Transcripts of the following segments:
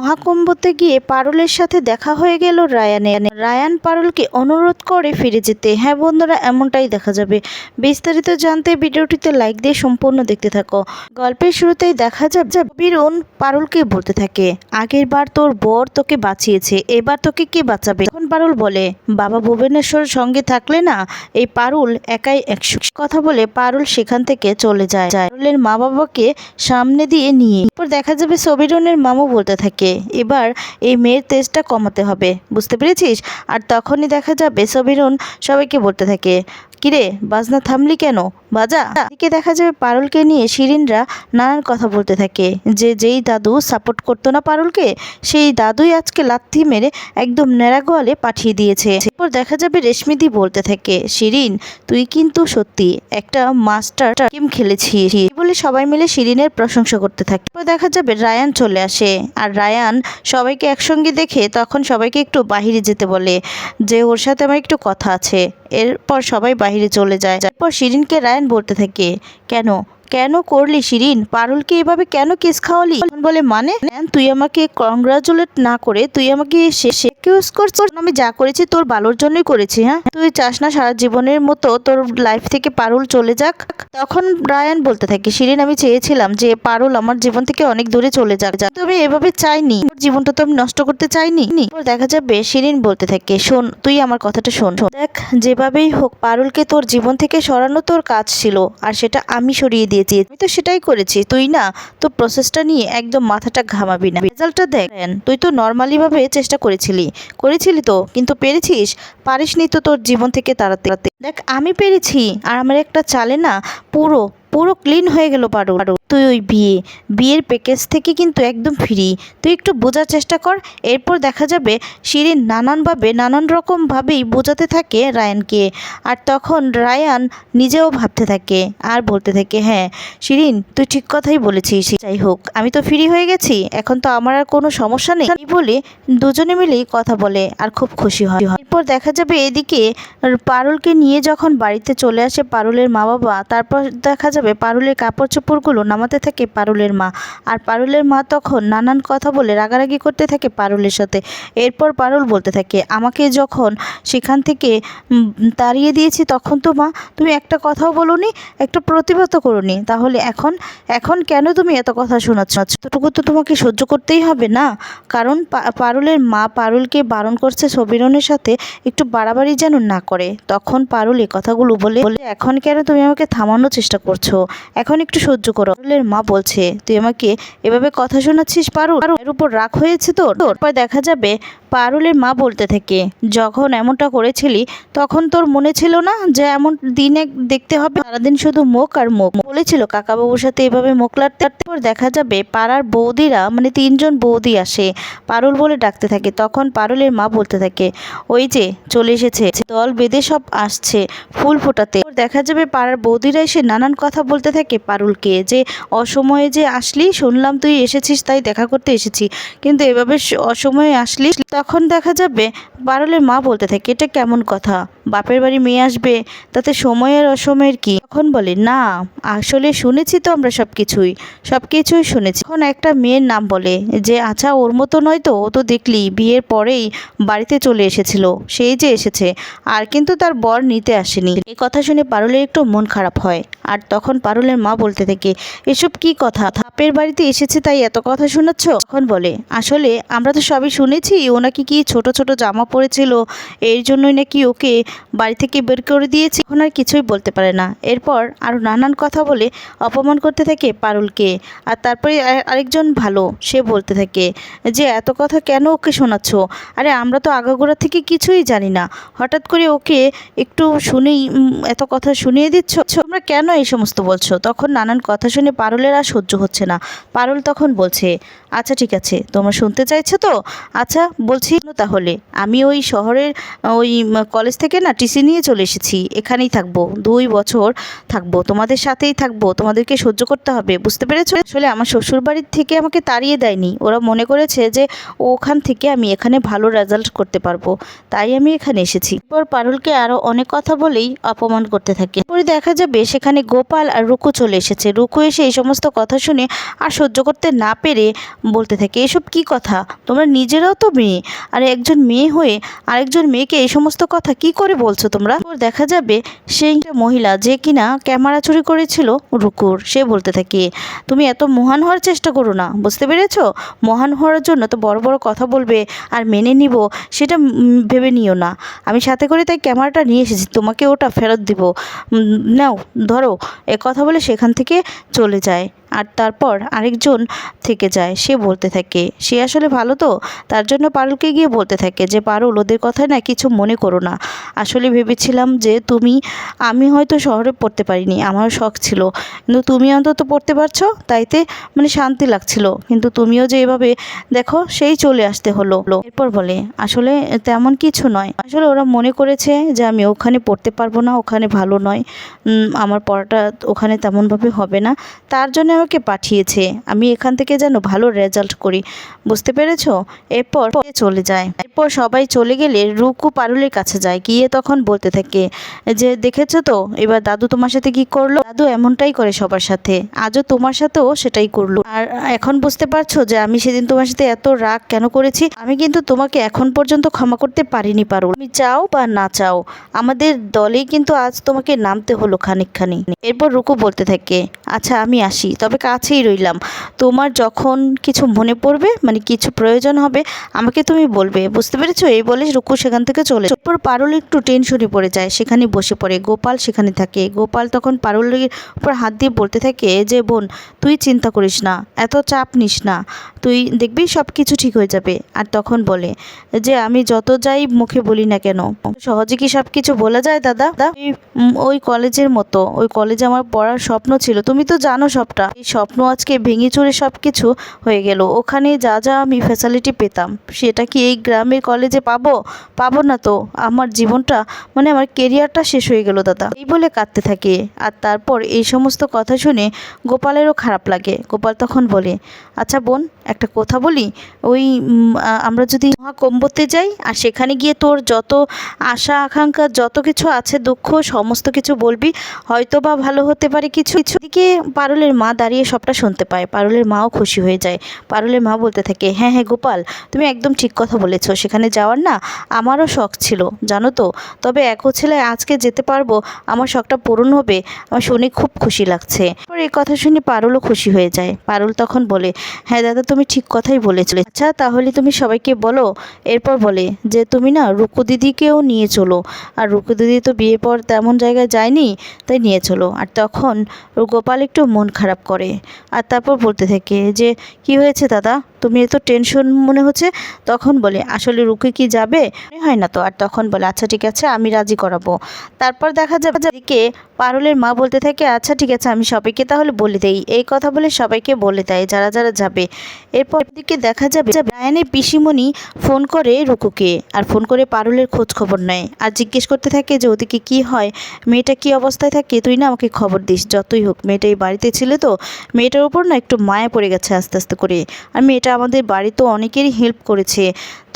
মহাকুম্ভতে গিয়ে পারুলের সাথে দেখা হয়ে গেল রায়ানের। রায়ান পারুলকে অনুরোধ করে ফিরে যেতে। হ্যাঁ বন্ধুরা, এমনটাই দেখা যাবে। বিস্তারিত জানতে ভিডিওটিতে লাইক দিয়ে সম্পূর্ণ দেখতে থাকো। গল্পের শুরুতেই দেখা যাবে বীরুন পারুলকে বলতে থাকে, আগের বার তোর বর তোকে বাঁচিয়েছে, এবার তোকে কে বাঁচাবে? তখন পারুল বলে, বাবা ভুবনেশ্বর সঙ্গে থাকলে না, এই পারুল একাই একশো কথা বলে পারুল সেখান থেকে চলে যায়। পারুলের মা বাবাকে সামনে দিয়ে নিয়ে এরপর দেখা যাবে সবিরনের মামু বলতে থাকে এবার এই মেয়ের তেজটা কমাতে হবে। বুঝতে পেরেছিস? আর তখনই দেখা যাবে, সবিরুন সবাইকে বলতে থাকে। কিরে, বাজনা থামলি কেন? বাজা? এদিকে দেখা যাবে পারুলকে নিয়ে শিরিনরা নানান কথা বলতে থাকে। যে যেই দাদু সাপোর্ট করতো না পারুলকে, সেই দাদুই আজকে লাথি মেরে একদম নেড়াগোয়ালে পাঠিয়ে দিয়েছে। এরপর দেখা যাবে রেশমিদি বলতে থাকে, শিরিন, তুই কিন্তু সত্যি একটা মাস্টার গেম খেলেছিস। বলে সবাই মিলে শিরিনের প্রশংসা করতে থাকে। এরপর দেখা যাবে রায়ান চলে আসে, আর রায়ান সবাইকে একসঙ্গে দেখে তখন সবাইকে একটু বাহিরে যেতে বলে, যে ওর সাথে আমার একটু কথা আছে। এরপর সবাই বাহিরে চলে যায়। এরপর শিরিনকে রায়ান বলতে থাকে কেন? কেন করলি শিরিন? পারুলকে এভাবে কেন কেস খাওয়ালি? বলে মানে? তুই আমাকে কংগ্রাচুলেট না করে তুই আমাকে শেষে কিউজ করছিস আমি যা করেছি তোর ভালোর জন্যই করেছি হ্যাঁ? তুই চাস না সারা জীবনের মতো তোর লাইফ থেকে পারুল চলে যাক? তখন রায়ান বলতে থাকে, শিরিন, আমি চেয়েছিলাম যে পারুল আমার জীবন থেকে অনেক দূরে চলে যাক। কিন্তু এভাবে চাইনি। জীবনটা তো আমি নষ্ট করতে চাইনি। দেখা যাবে, শিরিন বলতে থাকে, শোন, তুই আমার কথাটা শোন শোন। দেখ, যেভাবেই হোক, পারুলকে তোর জীবন থেকে সরানো তোর কাজ ছিল, আর সেটা আমি সরিয়ে দিয়েছি। আমি তো সেটাই করেছি। তুই না তো প্রসেসটা নিয়ে একদম মাথাটা ঘামাবি না। রেজাল্টটা দেখ। তুই তো নর্মালি ভাবে চেষ্টা করেছিলি। করেছিলি তো, কিন্তু পেরেছিস? পারিসনি তো তোর জীবন থেকে তাড়াতে দেখ, আমি পেরেছি, আর আমার একটা চালে না পুরো পুরো ক্লিন হয়ে গেল পারো তুই ওই বিয়ে, বিয়ের প্যাকেজ থেকে কিন্তু একদম ফ্রি তুই একটু বোঝার চেষ্টা কর, এরপর দেখা যাবে শিরিন নানানভাবে নানান রকমভাবেই বোঝাতে থাকে রায়ানকে। আর তখন রায়ান নিজেও ভাবতে থাকে, আর বলতে থাকে হ্যাঁ শিরিন, তুই ঠিক কথাই বলেছিস। যাই হোক, আমি তো ফ্রি হয়ে গেছি, এখন তো আমার আর কোনো সমস্যা নেই। বলে দুজনে মিলেই কথা বলে, আর খুব খুশি হয়। এরপর দেখা যাবে এদিকে পারুলকে নিয়ে যখন বাড়িতে চলে আসে পারুলের মা বাবা তারপর দেখা যাবে পারুলের কাপড় চোপড়গুলো নামাতে থাকে পারুলের মা। আর পারুলের মা তখন নানান কথা বলে রাগারাগি করতে থাকে পারুলের সাথে। এরপর পারুল বলতে থাকে, আমাকে যখন সেখান থেকে তাড়িয়ে দিয়েছি তখন তো মা, তুমি একটা কথাও বলোনি, একটা প্রতিবাদ করোনি। তাহলে এখন এখন কেন তুমি এত কথা শোনাচ্ছ? এতটুকু তো তোমাকে সহ্য করতেই হবে না। কারণ পারুলের মা পারুলকে বারণ করছে সবিরনের সাথে একটু বাড়াবাড়ি যেন না করে। তখন পারুল এই কথাগুলো বলে বলে, এখন কেন তুমি আমাকে থামানোর চেষ্টা করছ? এখন একটু সহ্য করো। পারুলের মা বলছে, তুই আমাকে এভাবে কথা শোনাচ্ছিস, পারুল? এর উপর রাগ হয়েছে তোর তারপর দেখা যাবে পারুলের মা বলতে থাকে, যখন এমনটা করেছিলি, তখন তোর মনে ছিল না যে এমন দিনে দেখতে হবে? সারাদিন শুধু মুখ আর মুখ। বলেছিল কাকাবাবুর সাথে এভাবে মুখ লাটতে। পর দেখা যাবে পাড়ার বৌদিরা মানে তিনজন বৌদি আসে। পারুল বলে ডাকতে থাকে, তখন পারুলের মা বলতে থাকে, ওই যে চলে এসেছে, দল বেঁধে সব আসছে, ফুল ফোটাতে। দেখা যাবে পাড়ার বৌদিরা এসে নানান কথা বলতে থাকে পারুলকে যে অসময়ে যে আসলি, শুনলাম তুই এসেছিস তাই দেখা করতে এসেছি। কিন্তু এভাবে অসময়ে আসলি, তখন দেখা যাবে পারুলের মা বলতে থাকে, এটা কেমন কথা? বাপের বাড়ি মেয়ে আসবে, তাতে সময়ের অসময়ের কি? তখন বলে, না, আসলে শুনেছি তো আমরা সব কিছুই সব কিছুই শুনেছি। এখন একটা মেয়ের নাম বলে, যে আচ্ছা ওর মতো নয় তো? ও তো দেখলি, বিয়ের পরেই বাড়িতে চলে এসেছিল, সেই যে এসেছে, আর কিন্তু তার বর নিতে আসেনি। এই কথা শুনে পারুলের একটু মন খারাপ হয়। আর তখন পারুলের মা বলতে থাকে এসব কি কথা? থাপের বাড়িতে এসেছে তাই এত কথা শোনাচ্ছ? তখন বলে, আসলে আমরা তো সবই শুনেছি, ও নাকি কি ছোট ছোট জামা পরেছিল, এর জন্যই নাকি ওকে বাড়ি থেকে বের করে দিয়েছে। এখন আর কিছুই বলতে পারে না। এরপর আরও নানান কথা বলে অপমান করতে থাকে পারুলকে। আর তারপরে আরেকজন ভালো, সে বলতে থাকে, যে এত কথা কেন ওকে শোনাচ্ছ? আরে আমরা তো আগাগোড়া থেকে কিছুই জানি না। হঠাৎ করে ওকে একটু শুনেই এত কথা শুনিয়ে দিচ্ছ? তোমরা কেন এই সমস্ত বলছো? তখন নানান কথা শুনে পারুলের আর সহ্য হচ্ছে না। পারুল তখন বলছে আচ্ছা ঠিক আছে। তোমরা শুনতে চাইছো তো? আচ্ছা বলছি তাহলে। আমি ওই শহরের, ওই কলেজ থেকে না টিসি নিয়ে চলে এসেছি। এখানেই থাকব। দুই বছর থাকব। তোমাদের সাথেই থাকব। তোমাদেরকে সহ্য করতে হবে। বুঝতে পেরেছ? আসলে আমার শ্বশুর বাড়ির থেকে আমাকে তাড়িয়ে দেয়নি। ওরা মনে করেছে যে ওখান থেকে আমি এখানে ভালো রেজাল্ট করতে পারব। তাই আমি এখানে এসেছি। এরপর পারুলকে আরও অনেক কথা বলেই অপমান করতে থাকে। পরে দেখা যাবে সেখানে গোপাল আর রুকু চলে এসেছে। রুকু এসে এই সমস্ত কথা শুনে আর সহ্য করতে না পেরে বলতে থাকে, এসব কি কথা? তোমরা নিজেরাও তো মেয়ে। আর একজন মেয়ে হয়ে আরেকজন মেয়েকে এই সমস্ত কথা কি করে বলছো তোমরা? দেখা যাবে সেই মহিলা যে কিনা ক্যামেরা চুরি করেছিল রুকুর। সে বলতে থাকে, তুমি এত মহান হওয়ার চেষ্টা করো না, বুঝতে পেরেছ? মহান হওয়ার জন্য তো বড় বড় কথা বলবে আর মেনে নিব, সেটা ভেবে নিও না। আমি সাথে করে তাই ক্যামেরাটা নিয়ে এসেছি, তোমাকে ওটা ফেরত দিব। নাও, ধরো, এ কথা বলে সেখান থেকে চলে যায়। আর তারপর আরেকজন থেকে যায়। সে বলতে থাকে, সে আসলে ভালো তো? তার জন্য পারুলকে গিয়ে বলতে থাকে যে, পারুল, ওদের কথায় না কিছু মনে করো না। আসলে ভেবেছিলাম যে, তুমি, আমি হয়তো শহরে পড়তে পারিনি। আমার শখ ছিল। কিন্তু তুমি অন্তত পড়তে পারছ? তাইতে মানে শান্তি লাগছিল। কিন্তু তুমিও যে এভাবে, দেখো, সেই চলে আসতে হলো। এরপর বলে, আসলে তেমন কিছু নয়। আসলে ওরা মনে করেছে যে, আমি ওখানে পড়তে পারব না, ওখানে ভালো নয়। আমার পড়াটা ওখানে তেমনভাবে হবে না। তার জন্য আমাকে পাঠিয়েছে। আমি এখান থেকে যেন ভালো রেজাল্ট করি। বুঝতে পেরেছ? এরপর চলে যায়। এরপর সবাই চলে গেলে রুকু পারুলের কাছে যায়, গিয়ে তখন বলতে থাকে যে, দেখেছ তো? এবার দাদু তোমার সাথে কি করল? দাদু এমনটাই করে সবার সাথে, আজও তোমার সাথেও সেটাই করল। আর এখন বুঝতে পারছ যে, আমি সেদিন তোমার সাথে এত রাগ কেন করেছি? আমি কিন্তু তোমাকে এখন পর্যন্ত ক্ষমা করতে পারিনি, পারুল। তুমি চাও বা না চাও, আমাদের দলেই কিন্তু আজ তোমাকে নামতে হলো খানিকখানি। এরপর রুকু বলতে থাকে আচ্ছা আমি আসি, তবে কাছেই রইলাম। তোমার যখন কিছু মনে পড়বে মানে কিছু প্রয়োজন হবে, আমাকে তুমি বলবে, বুঝতে পেরেছ? এই বলে রুকু সেখান থেকে চলে এরপর পারুল একটু টেনশনে পড়ে যায়। সেখানে বসে পড়ে। গোপাল সেখানে থাকে। গোপাল তখন পারুলের উপর হাত দিয়ে বলতে থাকে যে বোন, তুই চিন্তা করিস না। এত চাপ নিস না। তুই দেখবি সব কিছু ঠিক হয়ে যাবে। আর তখন বলে যে, আমি যত যাই মুখে বলি না কেন? সহজে কি সব কিছু বলা যায়, দাদা? ওই কলেজের মতো, ওই কলেজে আমার পড়ার স্বপ্ন ছিল। তুমি তো জানো সবটা। এই স্বপ্ন আজকে ভেঙে চুরে সব কিছু হয়ে গেল। ওখানে যা যা আমি ফ্যাসিলিটি পেতাম, সেটা কি এই গ্রামের কলেজে পাবো? পাবো না তো। আমার জীবনটা মানে আমার কেরিয়ারটা শেষ হয়ে গেল, দাদা। এই বলে কাঁদতে থাকে। আর তারপর এই সমস্ত কথা শুনে গোপালেরও খারাপ লাগে। গোপাল তখন বলে আচ্ছা বোন একটা কথা বলি? ওই আমরা যদি মহাকম্বতে যাই, আর সেখানে গিয়ে তোর যত আশা, আকাঙ্ক্ষা, যত কিছু আছে, দুঃখ, সমস্ত কিছু বলবি হয়তো বা ভালো হতে পারে কিছু। কিছু দিকে পারুলের মা দাঁড়িয়ে সবটা শুনতে পায়। পারুলের মাও খুশি হয়ে যায়। পারুলের মা বলতে থাকে হ্যাঁ হ্যাঁ গোপাল, তুমি একদম ঠিক কথা বলেছ। সেখানে যাওয়ার না আমারও শখ ছিল, জানো তো। তবে এক ছেলে আজকে যেতে পারব, আমার শখটা পূরণ হবে, আমার শুনে খুব খুশি লাগছে। এই কথা শুনে পারুলও খুশি হয়ে যায়। পারুল তখন বলে হ্যাঁ দাদা, তুমি ঠিক কথাই বলেছিলে। আচ্ছা তাহলে তুমি সবাইকে বলো, এরপর বলে যে তুমি না রুকু দিদিকেও নিয়ে চলো। আর রুকু দিদি তো বিয়ে পর তেমন জায়গায় যায়নি, তাই নিয়ে চলো। আর তখন গোপাল একটু মন খারাপ করে। আর তারপর বলতে থাকে যে, কি হয়েছে দাদা? তুমি এত টেনশন মনে হচ্ছে? তখন বলে, আসলে রুকে কি যাবে? হয় না তো। আর তখন বলে আচ্ছা ঠিক আছে, আমি রাজি করাবো। তারপর দেখা যাবে যে পারুলের মা বলতে থাকে আচ্ছা ঠিক আছে, আমি সবাইকে তাহলে বলে দেই। এই কথা বলে সবাইকে বলে দেয়, যারা যারা যাবে। এরপর দিকে দেখা যাবে যে রায়ানের পিসিমণি ফোন করে রুকুকে আর ফোন করে পারুলের খোঁজ খবর নেয় আর জিজ্ঞেস করতে থাকে যে ওদিকে কি হয়, মেয়েটা কি অবস্থায় থাকে? তুই না আমাকে খবর দিস, যতই হোক। মেয়েটা এই বাড়িতে ছিল তো, মেয়েটার উপর না একটু মায়া পড়ে গেছে আস্তে আস্তে করে। আর মেয়েটা আমাদের বাড়িতে অনেকেরই হেল্প করেছে।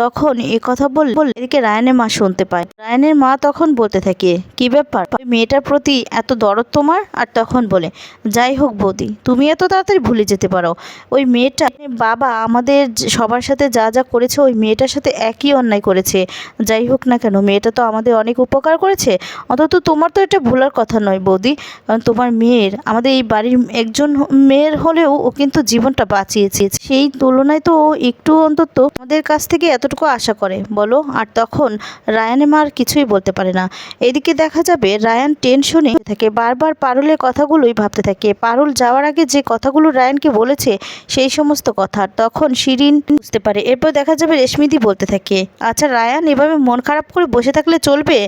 তখন এ কথা বল, এদিকে রায়ানের মা শুনতে পায়। রায়ানের মা তখন বলতে থাকে, কি ব্যাপার? মেয়েটার প্রতি এত দরদ তোমার? আর তখন বলে, যাই হোক বৌদি, তুমি এত তাড়াতাড়ি ভুলে যেতে পারো। ওই মেয়েটা বাবা আমাদের সবার সাথে যা যা করেছে ওই মেয়েটার সাথে একই অন্যায় করেছে। যাই হোক না কেন, মেয়েটা তো আমাদের অনেক উপকার করেছে। অন্তত তোমার তো এটা ভুলার কথা নয় বৌদি। কারণ তোমার মেয়ের, আমাদের এই বাড়ির একজন মেয়ের হলেও ও কিন্তু জীবনটা বাঁচিয়েছে। সেই তুলনায় তো ও একটু অন্তত আমাদের কাছ থেকে এতটুকু আশা করে, বলো? আর তখন রায়ানের মা আর কিছুই বলতে পারে না। এদিকে দেখা যাবে রায়ান টেনশনে থাকে, বারবার পারুলের কথাগুলোই ভাবতে থাকে। পারুল যাওয়ার আগে যে কথাগুলো রায়ানকে বলেছে, সেই সমস্ত কথা। তখন শিরিন বুঝতে পারে। এরপর দেখা যাবে রেশমিদি বলতে থাকে আচ্ছা রায়ান, এভাবে মন খারাপ করে বসে থাকলে চলবে?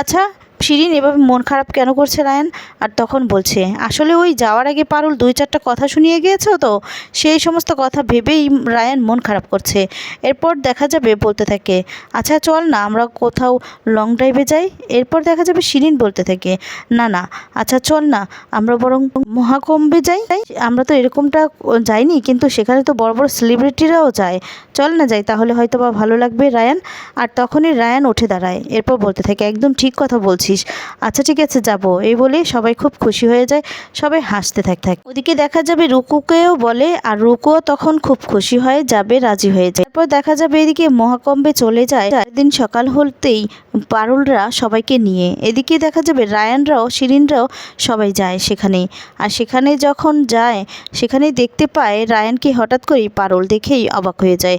আচ্ছা শিরিন এভাবে মন খারাপ কেন করছে রায়ান? আর তখন বলছে, আসলে ওই যাওয়ার আগে পারুল দুই চারটা কথা শুনিয়ে গিয়েছো তো? সেই সমস্ত কথা ভেবেই রায়ান মন খারাপ করছে। এরপর দেখা যাবে বলতে থাকে আচ্ছা চল না, আমরা কোথাও লং ড্রাইভে যাই। এরপর দেখা যাবে শিরিন বলতে থাকে, না না আচ্ছা চল না, আমরা বরং মহাকুম্ভে যাই। আমরা তো এরকমটা যাইনি, কিন্তু সেখানে তো বড় বড় সেলিব্রিটিরাও যায়। চল না যাই, তাহলে হয়তো বা ভালো লাগবে রায়ান। আর তখনই রায়ান উঠে দাঁড়ায়। এরপর বলতে থাকে, একদম ঠিক কথা বলছিস। যাচ্ছিস আচ্ছা ঠিক আছে, যাব। এই বলে সবাই খুব খুশি হয়ে যায়, সবাই হাসতে থাকে থাকে। ওদিকে দেখা যাবে রুকুকেও বলে, আর রুকুও তখন খুব খুশি হয়ে যাবে, রাজি হয়ে যায়। তারপর দেখা যাবে এদিকে মহাকম্বে চলে যায়। দিন সকাল হতেই পারুলরা সবাইকে নিয়ে। এদিকে দেখা যাবে রায়ানরাও, শিরিনরাও সবাই যায় সেখানে আর সেখানে যখন যায়, সেখানেই দেখতে পায় রায়ানকে হঠাৎ করেই পারুল দেখেই অবাক হয়ে যায়।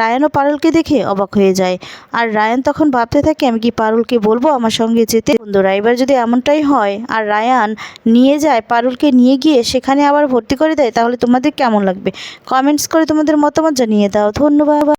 রায়ানও পারুলকে দেখে অবাক হয়ে যায়। আর রায়ান তখন ভাবতে থাকে, আমি কি পারুলকে বলব আমার সঙ্গে যেতে বন্ধুরা, এবার যদি এমনটাই হয় আর রায়ান নিয়ে যায়, পারুলকে নিয়ে গিয়ে সেখানে আবার ভর্তি করে দেয়, তাহলে তোমাদের কেমন লাগবে? কমেন্টস করে তোমাদের মতামত জানিয়ে দাও। ধন্যবাদ।